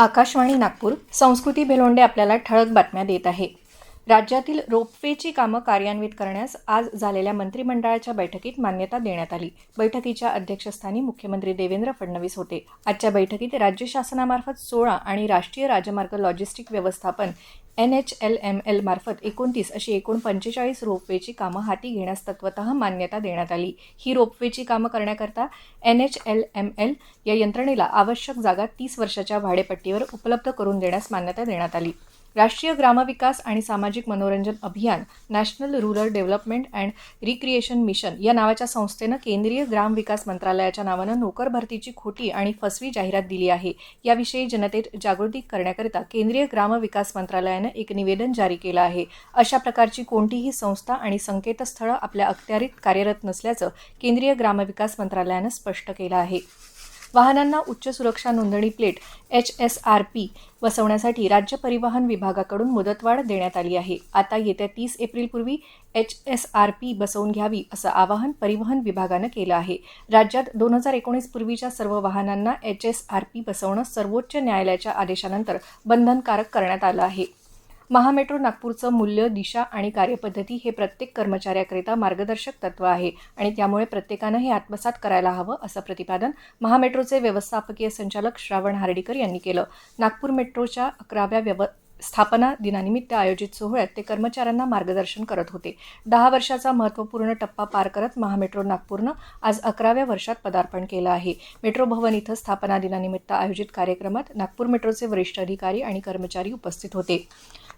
आकाशवाणी नागपूर संस्कृती भेलोंडे आपल्याला ठळक बातम्या देत आहे. राज्यातील रोपवेची कामं कार्यान्वित करण्यास आज झालेल्या मंत्रिमंडळाच्या बैठकीत मान्यता देण्यात आली. बैठकीच्या अध्यक्षस्थानी मुख्यमंत्री देवेंद्र फडणवीस होते. आजच्या बैठकीत राज्य शासनामार्फत सोळा आणि राष्ट्रीय राजमार्ग लॉजिस्टिक व्यवस्थापन N H L M L मार्फत एकोणतीस अशी एकूण पंचेचाळीस रोपवेची कामं हाती घेण्यास तत्वत मान्यता देण्यात आली. ही रोपवेची कामं करण्याकरता N H L M L या यंत्रणेला आवश्यक जागा तीस वर्षाच्या भाडेपट्टीवर उपलब्ध करून देण्यास मान्यता देण्यात आली. राष्ट्रीय ग्रामविकास आणि सामाजिक मनोरंजन अभियान national rural development and recreation mission या नावाच्या संस्थेनं केंद्रीय ग्राम विकास मंत्रालयाच्या नावानं नोकर भरतीची खोटी आणि फसवी जाहिरात दिली आहे. याविषयी जनतेत जागृती करण्याकरिता केंद्रीय ग्राम विकास मंत्रालयानं एक निवेदन जारी केलं आहे. अशा प्रकारची कोणतीही संस्था आणि संकेतस्थळं आपल्या अखत्यारीत कार्यरत नसल्याचं केंद्रीय ग्रामविकास मंत्रालयानं स्पष्ट केलं आहे. वाहनांना उच्च सुरक्षा नोंदणी plate H S R P बसवण्यासाठी राज्य परिवहन विभागाकडून मुदतवाढ देण्यात आली आहे. आता येत्या तीस एप्रिलपूर्वी एच एस आर पी बसवून घ्यावी असं आवाहन परिवहन विभागानं केलं आहे. राज्यात दोन हजार एकोणीस पूर्वीच्या सर्व वाहनांना एच एस आर पी बसवणं सर्वोच्च न्यायालयाच्या आदेशानंतर बंधनकारक करण्यात आलं आहे. महामेट्रो नागपूरचं मूल्य दिशा आणि कार्यपद्धती हे प्रत्येक कर्मचाऱ्याकरिता मार्गदर्शक तत्व आहे आणि त्यामुळे प्रत्येकानं हे आत्मसात करायला हवं असं प्रतिपादन महामेट्रोचे व्यवस्थापकीय संचालक श्रावण हार्डीकर यांनी केलं. नागपूर मेट्रोच्या अकराव्या व्यव स्थापना दिनानिमित्त आयोजित सोहळ्यात ते कर्मचाऱ्यांना मार्गदर्शन करत होते. दहा वर्षाचा महत्त्वपूर्ण टप्पा पार करत महामेट्रो नागपूरनं आज अकराव्या वर्षात पदार्पण केलं आहे. मेट्रो भवन इथं स्थापना दिनानिमित्त आयोजित कार्यक्रमात नागपूर मेट्रोचे वरिष्ठ अधिकारी आणि कर्मचारी उपस्थित होते.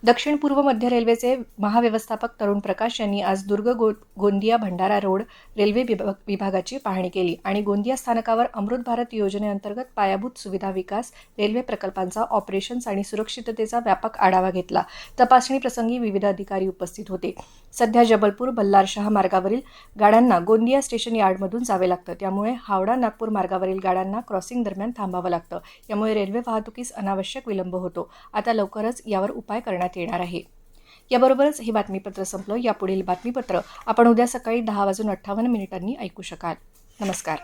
दक्षिण पूर्व मध्य रेल्वेचे महाव्यवस्थापक तरुण प्रकाश यांनी आज दुर्ग गो गोंदिया भंडारा रोड रेल्वे विभाग विभागाची पाहणी केली आणि गोंदिया स्थानकावर अमृत भारत योजनेअंतर्गत पायाभूत सुविधा विकास रेल्वे प्रकल्पांचा ऑपरेशन्स आणि सुरक्षिततेचा व्यापक आढावा घेतला. तपासणी प्रसंगी विविध अधिकारी उपस्थित होते. सध्या जबलपूर बल्लारशाह मार्गावरील गाड्यांना गोंदिया स्टेशन यार्डमधून जावे लागतं. त्यामुळे हावडा नागपूर मार्गावरील गाड्यांना क्रॉसिंग दरम्यान थांबावं लागतं. यामुळे रेल्वे वाहतुकीस अनावश्यक विलंब होतो. आता लवकरच यावर उपाय करण्यात करण्यात येणार आहे. याबरोबरच हे बातमीपत्र संपलं. यापुढील बातमीपत्र आपण उद्या सकाळी दहा वाजून अठ्ठावन्न मिनिटांनी ऐकू शकाल. नमस्कार.